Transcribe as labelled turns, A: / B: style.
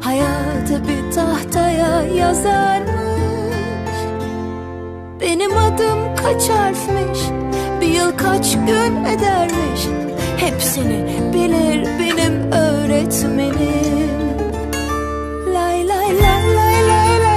A: hayatı bir tahtaya yazarmış Benim adım kaç harfmiş? Bir yıl kaç gün edermiş? Hepsini bilir benim öğretmenim. Lay lay lay lay lay lay